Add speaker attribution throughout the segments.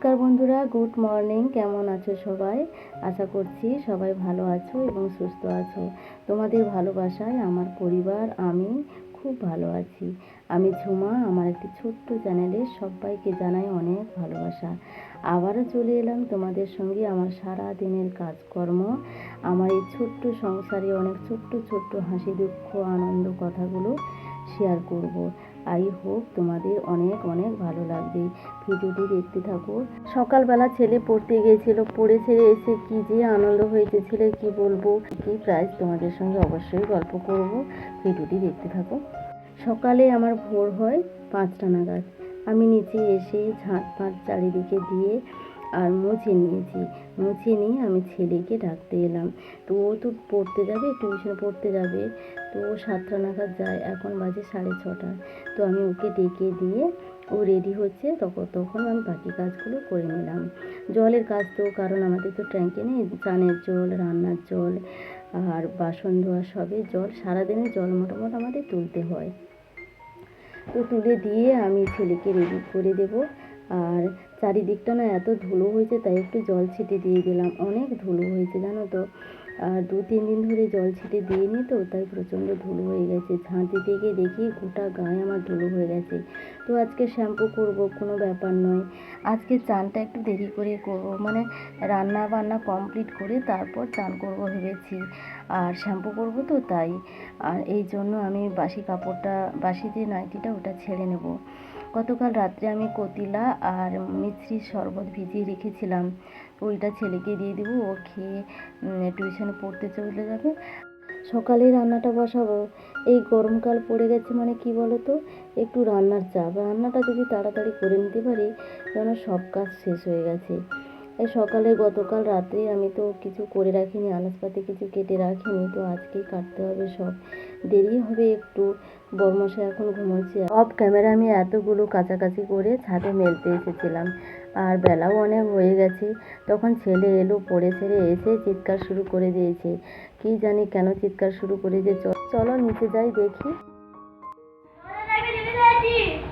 Speaker 1: নমস্কার বন্ধুরা, good morning, কেমন আছো সবাই? আশা করছি সবাই ভালো আছো এবং সুস্থ আছো। তোমাদের ভালোবাসায় আমার পরিবার, আমি খুব ভালো আছি। আমি ঝুমা, আমার একটি ছোট্ট চ্যানেলে সবাইকে জানাই অনেক ভালোবাসা। আবারও চলে এলাম তোমাদের সঙ্গে আমার সারা দিনের কাজকর্ম। আমার এই ছোট্ট সংসারে অনেক ছোট্ট ছোট্ট হাসি দুঃখ আনন্দ কথাগুলো শেয়ার করব। আই হোপ তোমাদের অনেক অনেক ভালো লাগবে। ভিডিওটি দেখতে থাকো। সকালবেলা ছেলে পড়তে গিয়েছিল পড়ে ছেড়ে এসে কি যে আনন্দ হয়েছে, ছেলে কি বলব? কি প্রাইজ তোমাদের সঙ্গে অবশ্যই গল্প করব। ভিডিওটি দেখতে থাকো। সকালে আমার ভোর হয় পাঁচটা নাগাদ। আমি নিচে এসে ঝাঁট ফাঁট চারিদিকে দিয়ে আর মুছে নিয়েছি। মুছে নিয়ে আমি ছেলেকে ডাকতে এলাম। তো ও তো পড়তে যাবে টিউশন পড়তে যাবে। তো ও সাতটা নাগাদ যায়, এখন বাজে সাড়ে ছটা। তো আমি ওকে ডেকে দিয়ে ও রেডি হচ্ছে, তখন তখন আমি বাকি কাজগুলো করে নিলাম। জলের কাজ তো, কারণ আমাদের তো ট্যাঙ্কে নেই, চানের জল, রান্নার জল, আর বাসন ধোয়া সবই জল, সারাদিনে জল মোটামুটি আমাদের তুলতে হয়। তো তুলে দিয়ে আমি ছেলেকে রেডি করে দেব। আর চারিদিকটা না এত ধুলো হয়েছে, তাই একটু জল ছিটে দিয়ে দিলাম অনেক ধুলো হয়েছে, জানো তো। আর দু, তিন দিন ধরে জল ছিটে দিইনি তো, তাই প্রচণ্ড ধুলো হয়ে গেছে। ঝাঁট গিয়ে দেখি গোটা গায়ে আমার ধুলো হয়ে গেছে। তো আজকে শ্যাম্পু করব, কোনো ব্যাপার নয়। আজকে চানটা একটু দেরি করে করব মানে রান্না বান্না কমপ্লিট করে তারপর চান করব ভেবেছি। আর শ্যাম্পু করব তো তাই। আর এই জন্য আমি বাসি কাপড়টা, বাসি যে নাইটিটা, ওটা ছেড়ে নেব। গতকাল রাত্রে আমি কতিলা আর মিছরির শরবত ভিজিয়ে রেখেছিলাম। ওইটা ছেলেকে দিয়ে দেবো, ও খেয়ে টিউশনে পড়তে চলে যাবে। সকালে রান্নাটা বসাবো। এই গরমকাল পড়ে গেছে মানে কি বলো তো একটু রান্নার চাপ। রান্নাটা যদি তাড়াতাড়ি করে নিতে পারি কেন সব কাজ শেষ হয়ে গেছে। সকালে গতকাল রাত্রে আমি তো কিছু করে রাখিনি আনাজপাতি কিছু কেটে রাখিনি তো আজকেই কাটতে হবে সব। দেরি হবে একটু বর্মশা এখন ঘুমোচ্ছে। অফ ক্যামেরা আমি এতগুলো কাছাকাছি করে ছাদে মেলতে এসেছিলাম আর বেলাও অনেক হয়ে গেছে। তখন ছেলে এলো পড়ে ছেড়ে এসে চিৎকার শুরু করে দিয়েছে। কি জানি কেন চিৎকার শুরু করে যে চলো নিচে যাই দেখি।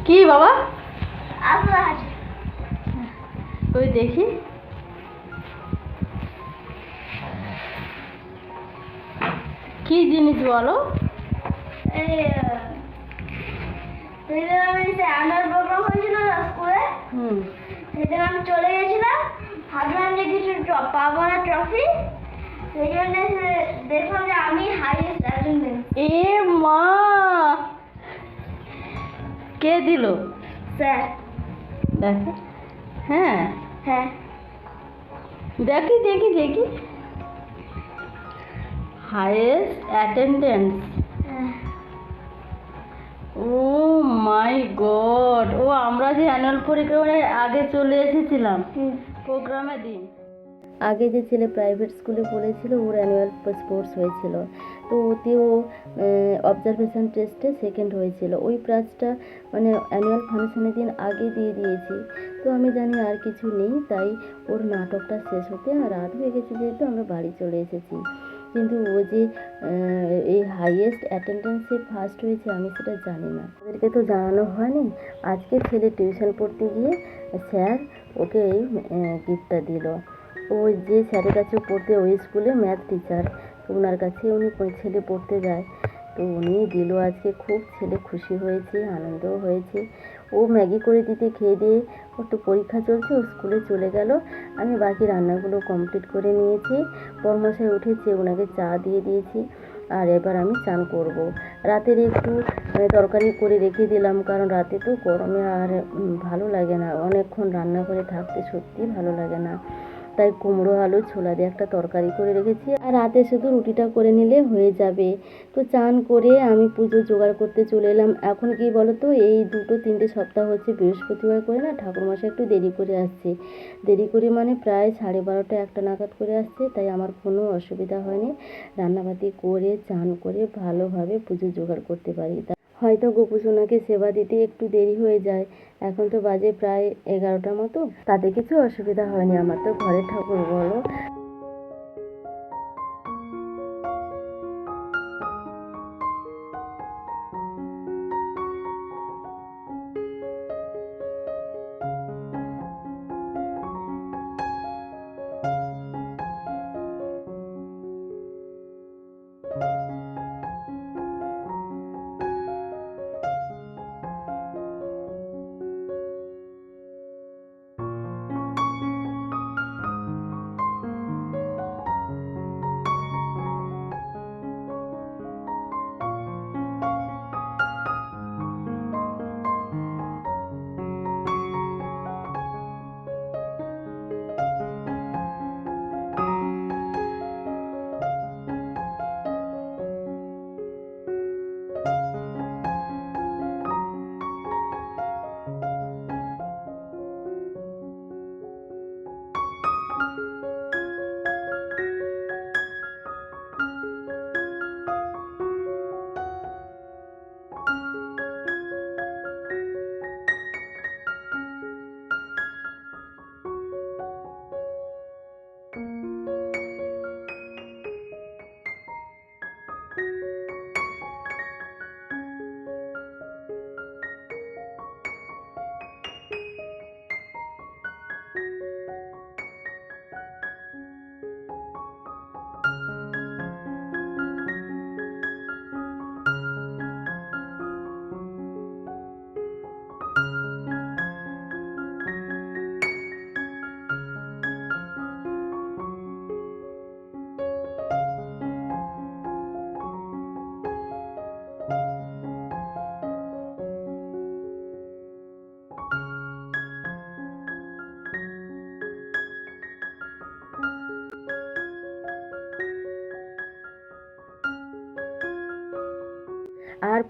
Speaker 1: কি বাবা? তুই দেখি। কি জিনিস বলো?
Speaker 2: প্রোগ্রাম হয়েছিল না স্কুলে?
Speaker 1: হুম।
Speaker 2: সেদিন আমি চলে গেছিলাম ভাবলাম যে কিছু পাবো না ট্রফি? সেই জন্য দেখলাম যে আমি হাইয়েস্ট অ্যাটেন্ডেন্স
Speaker 1: এ মা! কে দিল?
Speaker 2: স্যার।
Speaker 1: দেখো হ্যাঁ।
Speaker 2: হ্যাঁ।
Speaker 1: দেখি দেখি দেখি। Highest attendance oh my god ও আমরা যে অ্যানুয়াল পরীক্ষায় আগে চলে এসেছিলাম। প্রোগ্রামের দিন। আগে যে ছেলে প্রাইভেট স্কুলে পড়েছিল ওর অ্যানুয়াল স্পোর্টস হয়েছিল। তো ওতেও অবজারভেশন টেস্টে সেকেন্ড হয়েছিল। ওই প্রাইজটা মানে অ্যানুয়াল ফাংশনের দিন আগে দিয়ে দিয়েছি। তো আমি জানি আর কিছু নেই তাই ওর নাটকটা শেষ হতে আর রাত হয়ে গেছে যেহেতু আমরা বাড়ি চলে এসেছি। কিন্তু ও যে এই হাইয়েস্ট অ্যাটেন্ডেন্সে ফার্স্ট হয়েছে, আমি সেটা জানি না। ওদেরকে তো জানানো হয়নি। আজকে ছেলে টিউশন পড়তে গিয়ে স্যার ওকে এই গিফটটা দিল। ও যে স্যারের কাছে পড়তে, ওই স্কুলে ম্যাথ টিচার ওনার কাছে উনি ছেলে পড়তে যায়। তো উনি দিল আজকে, খুব ছেলে খুশি হয়েছে, আনন্দও হয়েছে। ও ম্যাগি করে দিতে খেয়ে দিয়ে ওর তো পরীক্ষা চলছে, ও স্কুলে চলে গেল। আমি বাকি রান্নাগুলো কমপ্লিট করে নিয়েছি। বরমশাই উঠেছে, ওনাকে চা দিয়ে দিয়েছি আর এবার আমি চান করব। রাতের একটু তরকারি করে রেখে দিলাম, কারণ রাতে তো গরমে আর ভালো লাগে না। অনেকক্ষণ রান্না করে থাকতে সত্যি ভালো লাগে না। তাই কুমড়ো আলু, ছোলা দিয়ে একটা তরকারি করে রেখেছি। আর রাতে শুধু রুটিটা করে নিলে হয়ে যাবে। তো চান করে আমি পুজো জোগাড় করতে চলে এলাম। এখন কি বলো তো এই দুটো তিনটে সপ্তাহ হচ্ছে, বৃহস্পতিবার করে না, ঠাকুর ঠাকুরমশাই একটু দেরি করে আসছে। দেরি করে মানে প্রায় সাড়ে বারোটা একটা নাগাদ করে আসছে, তাই আমার কোনো অসুবিধা হয়নি। রান্নাবাতি করে, চান করে ভালোভাবে পুজো জোগাড় করতে পারি। হয়তো গোপুসোনাকে সেবা দিতে একটু দেরি হয়ে যায়। এখন তো বাজে প্রায় এগারোটার মতো। তাতে কিছু অসুবিধা হয়নি। আমার তো ঘরের ঠাকুর, বলো।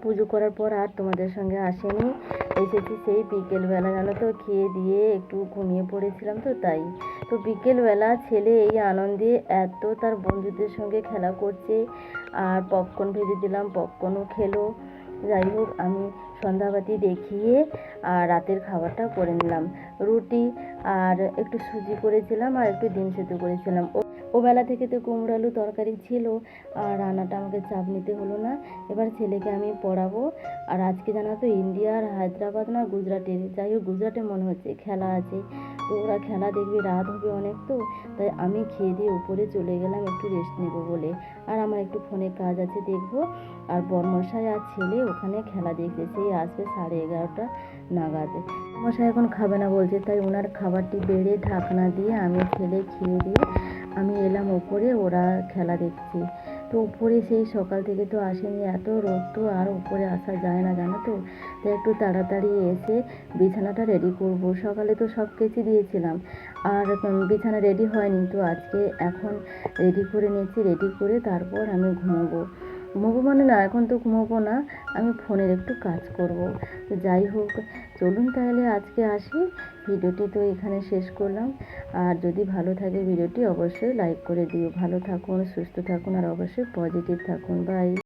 Speaker 1: পুজো করার পর আর তোমাদের সঙ্গে আসেনি। এসেছি সেই বিকেলবেলা, জানো তো, খেয়ে দিয়ে একটু ঘুমিয়ে পড়েছিলাম তো, তাই। তো বিকেলবেলা ছেলে এই আনন্দে এত তার বন্ধুদের সঙ্গে খেলা করছে, আর পপকর্ন ভেজে দিলাম পপকর্নও খেলো। যাই হোক, আমি সন্ধ্যাবাতি দেখিয়ে আর রাতের খাবারটা করে নিলাম। রুটি আর একটু সুজি করেছিলাম আর একটু ডিম সেদ্ধ করেছিলাম। ও ও বেলা থেকে তো কুমড়ো আলু তরকারি ছিল, আর রান্নাটা আমাকে চাপ নিতে হলো না। এবার ছেলেকে আমি পড়াবো, আর আজকে জানো তো ইন্ডিয়া আর হায়দ্রাবাদ না গুজরাটের যাই হোক, গুজরাটে মনে হচ্ছে খেলা আছে। তো ওরা খেলা দেখবে, রাত হবে অনেক তো, তাই আমি খেয়ে দিয়ে উপরে চলে গেলাম, একটু রেস্ট নেব বলে। আর আমার একটু ফোনে কাজ আছে, দেখব। আর বর্মশাই আর ছেলে ওখানে খেলা দেখছে, সেই আসবে সাড়ে এগারোটা নাগাদ। মশাই এখন খাবে না বলছে, তাই ওনার খাবারটি বেড়ে ঢাকনা দিয়ে আমি ছেলে খেয়ে দিয়ে আমি এলাম ওপরে, ওরা খেলা দেখছে। তো উপরে সেই সকাল থেকে তো আসেনি, এত রোদ তো আর উপরে আসা যায় না, জানো তো? তাই একটু তাড়াতাড়ি এসে বিছানাটা রেডি করব। সকালে তো সব কেচে দিয়েছিলাম, আর বিছানা রেডি হয়নি। তো আজকে এখন রেডি করে নিয়েছি রেডি করে তারপর আমি ঘুমোবো। ঘুমোবো মানে না, এখন তো ঘুমোবো না, আমি ফোনের একটু কাজ করব। তো যাই হোক, চলুন তাহলে আজকে আসি। ভিডিওটি তো এখানে শেষ করলাম। আর যদি ভালো থাকে ভিডিওটি, অবশ্যই লাইক করে দিও। ভালো থাকুন, সুস্থ থাকুন, আর অবশ্যই পজিটিভ থাকুন। বাই